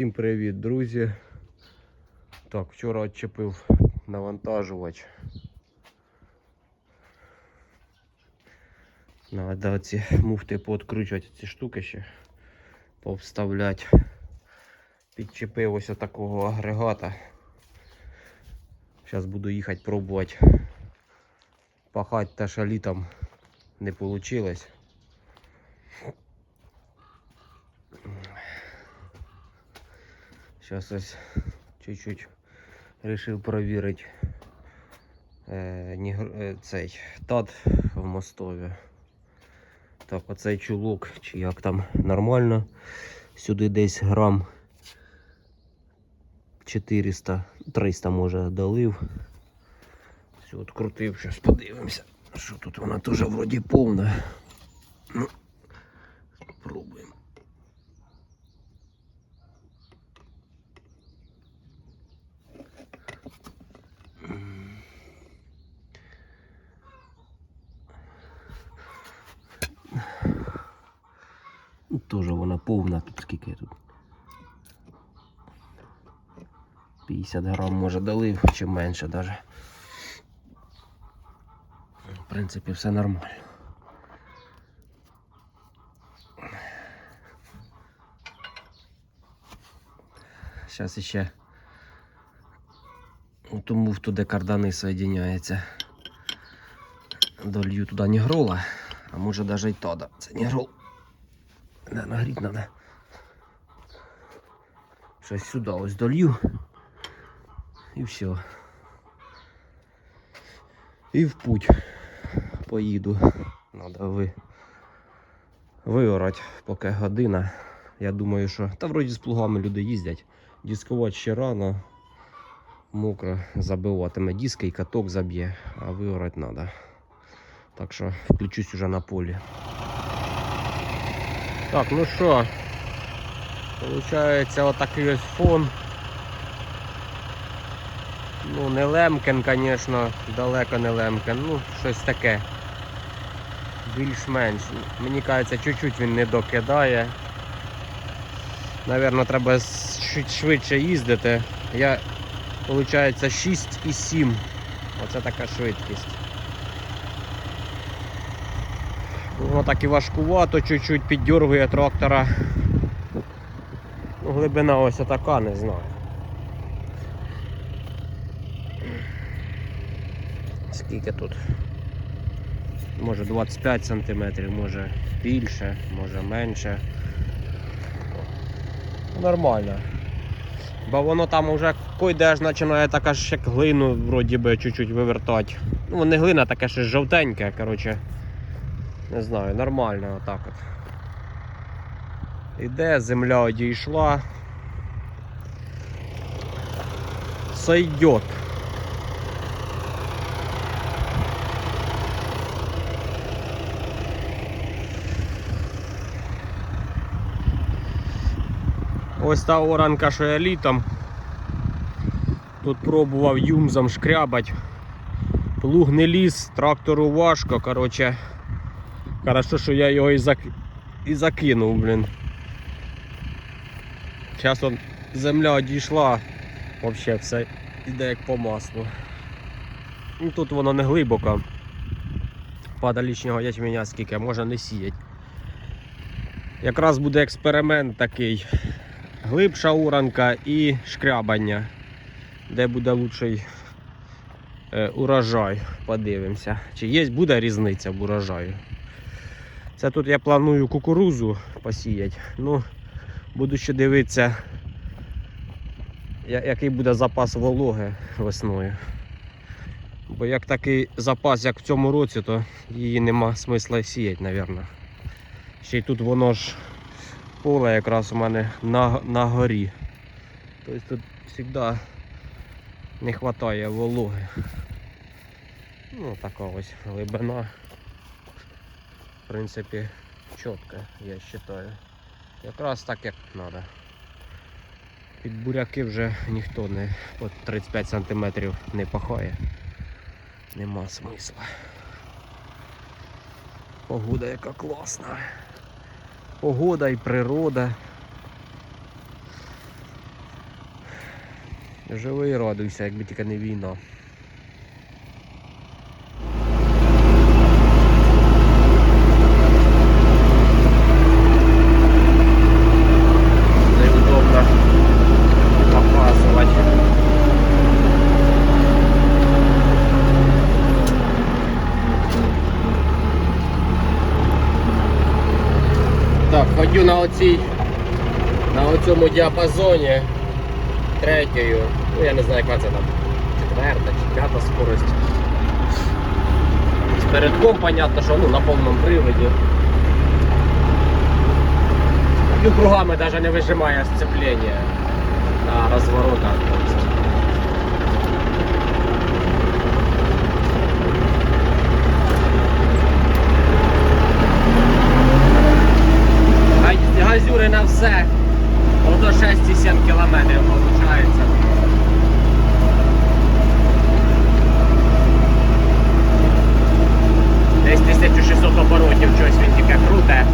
Всім привіт, друзі. Так, вчора відчепив навантажувач. Надо ці муфти пооткручувати ці штуки ще повставляти. Підчепив ось такого агрегата. Зараз буду їхати пробувати пахати те, що літом не вийшло. Сейчас ось чуть-чуть решив провірити е, е, цей тат в мостові. Так, оцей чулок, чи як там нормально. Сюди десь грам 400, 300 може долив. Все, открутив, зараз подивимося. Що тут вона теж вроді повна. Ну, спробуємо. Тоже вона повна, тут скільки тут. 50 грам може долив, чи менше даже. В принципі, все нормально. Зараз іще у ту муфту, де кардани соєдиняються. Долью туди нігрола, а може навіть і тода. Це нігрол. Да, нагріть надо. Щось сюди ось долью. І все. І в путь поїду. Надо ви... виорати, поки година. Я думаю, що. Та вроді з плугами люди їздять. Дискувати ще рано. Мокро забиватиме диски і каток заб'є, а виорати треба. Так що включусь уже на полі. Так, ну що, Получається отакий ось фон. Ну, не Лемкен, звісно, далеко не Лемкен, ну, щось таке. Більш-менш. Мені кажеться, чуть-чуть він не докидає. Навірно, треба швид- швидше їздити. Я, виходить, 6,7. Оце така швидкість. Воно так і важкувато, чуть-чуть піддергує трактора. Ну, глибина ось така, не знаю. Скільки тут? Може 25 см, може більше, може менше. Нормально. Бо воно там вже койде аж починає така ж як глину вроді би чуть-чуть вивертати. Ну не глина, таке щось жовтеньке, коротше. Не знаю, нормально отак от. Іде, земля одійшла. Сойдет. Ось та оранка, що я літом. Тут пробував юмзом шкрябать. Плуг не ліз, трактору важко, коротше. Хорошо, що я його і, зак... і закинув, блін. Зараз он земля одійшла, взагалі все йде як по маслу. Ну, тут воно не глибоко. Падалічного ячменя скільки, може не сіять. Якраз буде експеримент такий. Глибша уранка і шкрябання, де буде лучший е, урожай. Подивимося. Чи є буде різниця в урожаю. Це тут я планую кукурузу посіяти. Ну, буду ще дивитися, який буде запас вологи весною. Бо як такий запас, як в цьому році, то її нема смисла сіяти, мабуть. Ще й тут воно ж поле якраз у мене на, на горі. Тобто тут завжди не вистачає вологи. Ну, така ось глибина. Принципі, чітко, я вважаю. Якраз так як треба. Під буряки вже ніхто не по 35 см не пахає. Нема смисла. Погода яка класна. Погода і природа. Живи і радуйся, якби тільки не війна. Неудобно показувати. Так, ходю на оцій, на оцьому діапазоні третьою. Ну я не знаю, яка це там. Четверта чи п'ята скорость. З передком, понятно, що ну, на повному приводі. Ну, кругами навіть не вижимає сцеплення на розворотах. тобто. Газ- Газюри на все. Ото 6,7 кілометрів виходить. Десь 1600 оборотів щось він тільки круте.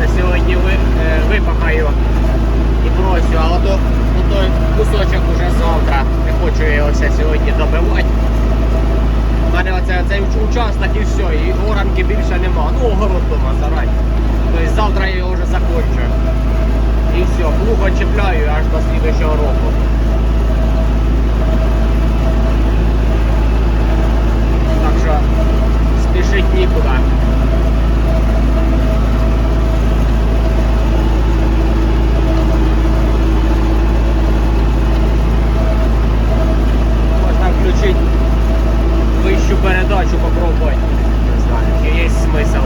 На сьогодні ви, е, випахаю і бросю, а ото, ото кусочок уже завтра. Не хочу я його все сьогодні добивати. У мене оце, оцей участок і все, і оранки більше нема. Ну, огород дома зарані. Тобто завтра я його вже закончу. І все, плуга чіпляю аж до слідчого року. Так що спішить нікуди. Можна включити вищу передачу, попробувати. Не знаю, чи є смисл.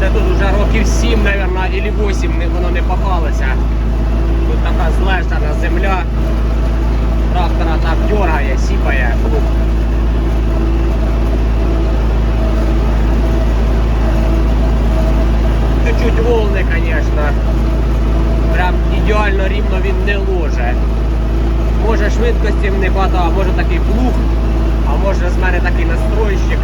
Це тут років 7, мабуть, або 8 воно не пахалося. Тут така злежана земля. Трактора так дергає, сіпає. Фух. Чуть-чуть волни, конечно. Прям ідеально рівно він не ложе. Може швидкості не хватає, може такий плуг, а може з мене такий настройщик.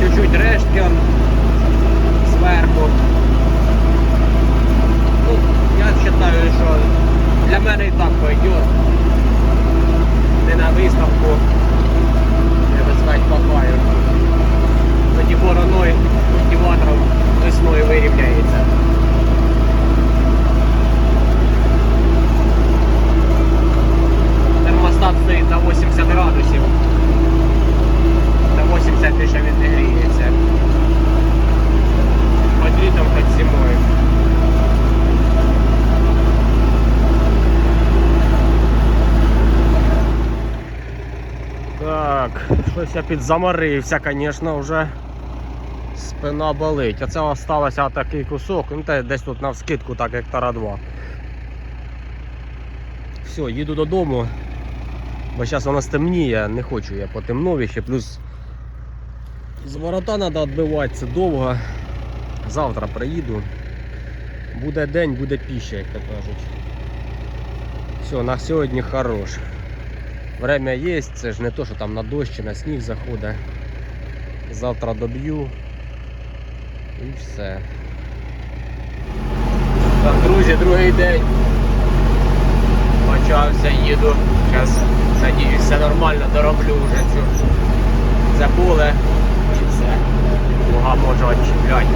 Чуть-чуть рештки он сверху. Ну, я вважаю, що для мене і так пойдет. Не на виставку. Я би сказати, пахаю тоді вороною культиватором весною вирівняється. Термостат стоїть на 80 градусів. На 80 більше він не гріється. Хоч літом, хоч зимою. Так, щось я підзаморився, звісно, вже спина болить. Оце залишився такий кусок, ну те десь тут на вскидку, так гектара два. Все, їду додому, бо зараз воно стемніє, не хочу я по темнові плюс з ворота треба відбивати, це довго. Завтра приїду. Буде день, буде піща, як то кажуть. Все, на сьогодні хорош. Время є, це ж не то, що там на дощ чи на сніг заходить. Завтра доб'ю і все. Так, друзі, другий день. Почався, їду. Зараз, надіюсь, все нормально дороблю вже цю це поле все. Луга може відчіпляти.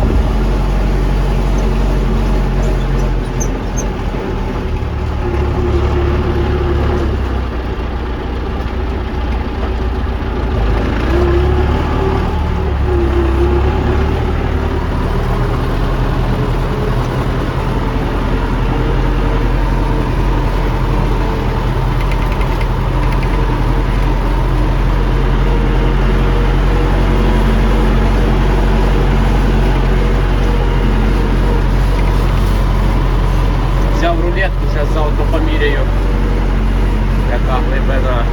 Взяв рулетку, зараз завтра поміряю. Яка глибина.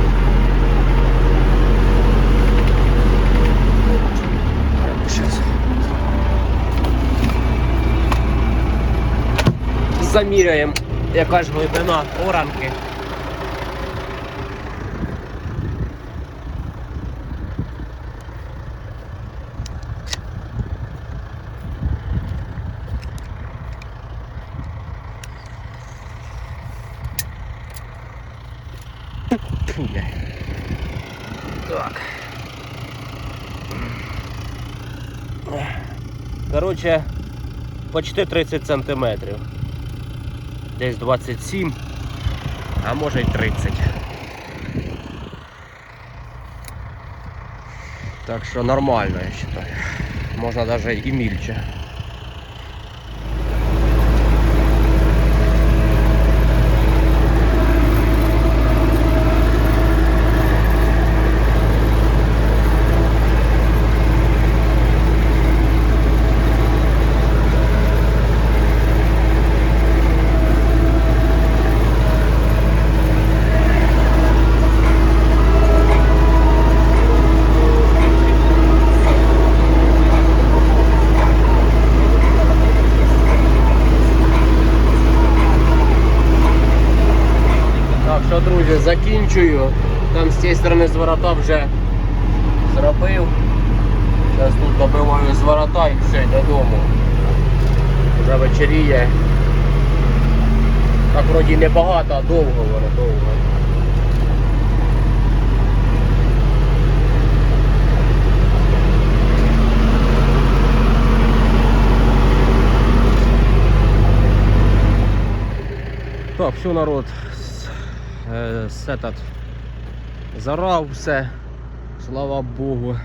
Заміряємо, яка ж глибина оранки. Фу, бля. Так. Короче, почти 30 сантиметрів. Десь 27, а може й 30. Так що нормально, я вважаю. Можна навіть і мільче. Закінчую. Там з цієї сторони зворота вже зробив. Зараз тут добиваю зворота і все, додому. Вже вечеріє. Так вроді небагато, а довго воно, довго. Так, все народ с- е, этот, зарав все, слава Богу.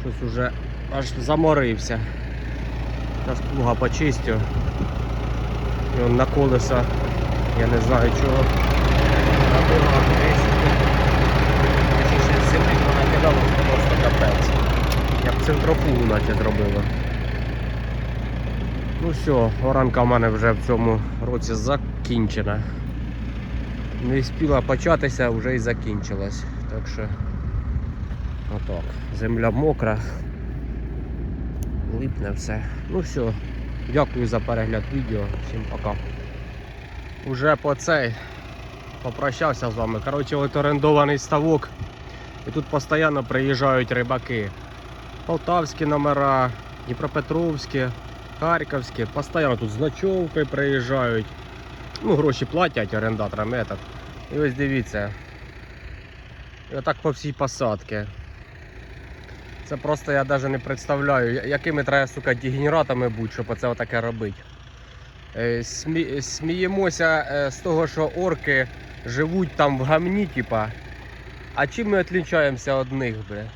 Щось уже аж заморився. Зараз плуга почистю. І он на колеса, я не знаю чого. На просто капець. Як центрофугу наче зробила. Ну все, оранка в мене вже в цьому році закінчена. Не встигла початися, вже і закінчилась. Так що отак. Земля мокра. Липне все. Ну все. Дякую за перегляд відео. Всім пока. Уже по цей попрощався з вами. Коротше, от орендований ставок. І тут постійно приїжджають рибаки. Полтавські номера, Дніпропетровські. Харківські, постійно тут з ночовкою приїжджають. Ну, гроші платять орендаторам этот. І ось дивіться. І отак по всій посадці. Це просто я навіть не представляю, якими треба, сука, дегенератами бути, щоб оце отаке робити. Е, Смі... Сміємося е, з того, що орки живуть там в гамні, типа. А чим ми відрізняємося від них, бля?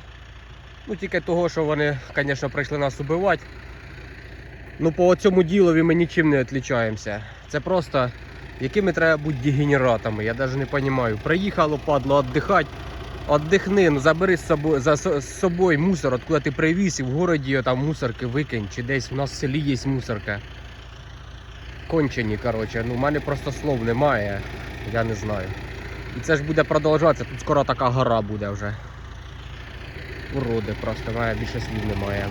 Ну тільки того, що вони, звісно, прийшли нас убивати. Ну, по цьому ділові ми нічим не відрізняємося. Це просто якими треба бути дегенератами, я навіть не розумію. Приїхало, падло, віддихати. Отдихни, ну забери з собою, за, з собою мусор, откуда ти привіз, і в городі там мусорки викинь, чи десь у нас в селі є мусорка. Кончені, коротше, ну в мене просто слов немає, я не знаю. І це ж буде продовжуватися, тут скоро така гора буде вже. Уроди просто, в більше слів немає.